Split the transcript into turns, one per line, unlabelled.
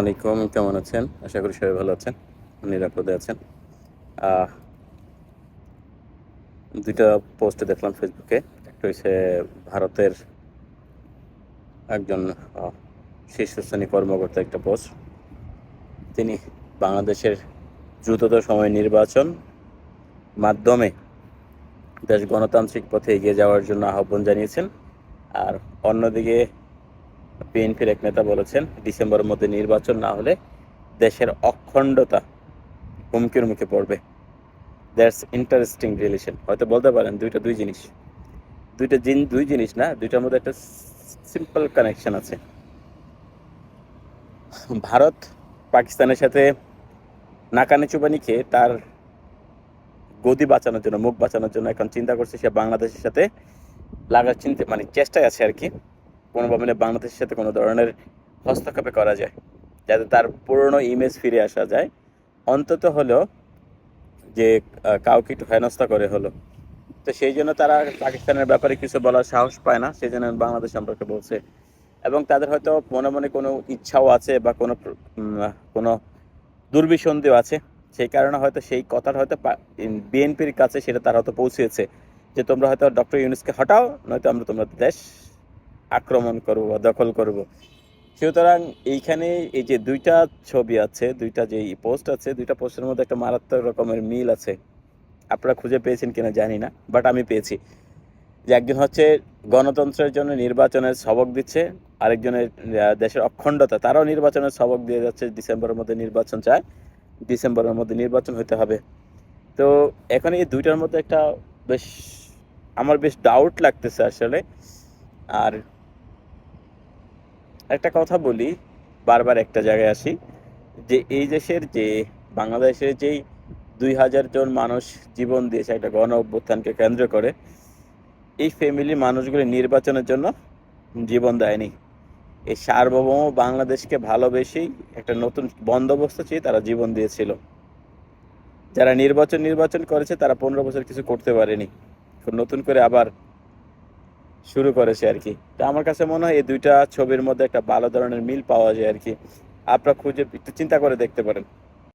আলাইকুম, কেমন আছেন? আশা করি সবাই ভালো আছেন, নিরাপদে আছেন। দুইটা পোস্টে দেখলাম ফেসবুকে একটা হচ্ছে ভারতের একজন শীর্ষস্থানীয় কর্মকর্তা একটা পোস্ট তিনি বাংলাদেশের দ্রুততর সময় নির্বাচন মাধ্যমে দেশ গণতান্ত্রিক পথে এগিয়ে যাওয়ার জন্য আহ্বান জানিয়েছেন। আর অন্যদিকে বিএনপির এক নেতা বলেছেন, ডিসেম্বরের মধ্যে নির্বাচন না হলে দেশের অখণ্ডতা হুমকির মুখে পড়বে। দ্যাটস ইন্টারেস্টিং রিলেশন হয়তো বলতে পারেন দুইটা দুই জিনিস। দুইটা জিন, দুই জিনিস না, দুইটার মধ্যে একটা সিম্পল কানেকশন আছে। ভারত পাকিস্তানের সাথে নাকানি চুবানি খেয়ে তার গদি বাঁচানোর জন্য, মুখ বাঁচানোর জন্য এখন চিন্তা করছে সে বাংলাদেশের সাথে লাগার চিন্তা মানে চেষ্টায় আছে আর কি। কোনোভাবে বাংলাদেশের সাথে কোনো ধরনের হস্তক্ষেপে করা যায়, যাতে তার পুরনো ইমেজ ফিরে আসা যায়। অন্তত হলেও যে কাউকে একটু হেনস্থা করে হলো। তো সেই জন্য তারা পাকিস্তানের ব্যাপারে কিছু বলার সাহস পায় না, সেই জন্য বাংলাদেশ সম্পর্কে বলছে। এবং তাদের হয়তো মনে মনে কোনো ইচ্ছাও আছে বা কোনো কোনো দুর্বিসন্ধিও আছে। সেই কারণে হয়তো সেই কথাটা হয়তো বিএনপির কাছে সেটা তারা হয়তো পৌঁছেছে, যে তোমরা হয়তো ডক্টর ইউনুসকে হটাও, নয়তো আমরা তোমরা দেশ আক্রমণ করব বা দখল করব। সুতরাং এইখানে এই যে দুইটা ছবি আছে, দুইটা যে পোস্ট আছে, দুইটা পোস্টের মধ্যে একটা মারাত্মক রকমের মিল আছে। আপনারা খুঁজে পেয়েছেন কিনা জানি না বাট আমি পেয়েছি। যে একজন হচ্ছে গণতন্ত্রের জন্য নির্বাচনের সবক দিচ্ছে, আরেকজনের দেশের অখণ্ডতা, তারাও নির্বাচনের সবক দিয়ে যাচ্ছে, ডিসেম্বরের মধ্যে নির্বাচন চায়, ডিসেম্বরের মধ্যে নির্বাচন হতে হবে। তো এখন এই দুইটার মধ্যে একটা বেশ, আমার বেশ ডাউট লাগতেছে আসলে। আর একটা কথা বলি, বারবার একটা জায়গায় আসি, যে এই দেশের যে, বাংলাদেশের যেই দুই হাজার জন মানুষ জীবন দিয়েছে একটা গণ অভ্যুত্থানকে কেন্দ্র করে, এই ফ্যামিলি মানুষগুলি নির্বাচনের জন্য জীবন দেয়নি। এই সার্বভৌম বাংলাদেশকে ভালোবেসেই একটা নতুন বন্দোবস্ত চেয়ে তারা জীবন দিয়েছিল। যারা নির্বাচন নির্বাচন করেছে তারা পনেরো বছর কিছু করতে পারেনি। নতুন করে আবার শুরু করেছে আর কি। তো আমার কাছে মনে হয় এই দুইটা ছবির মধ্যে একটা ভালো ধরনের মিল পাওয়া যায় আর কি। আপনারা খুঁজে একটু চিন্তা করে দেখতে পারেন।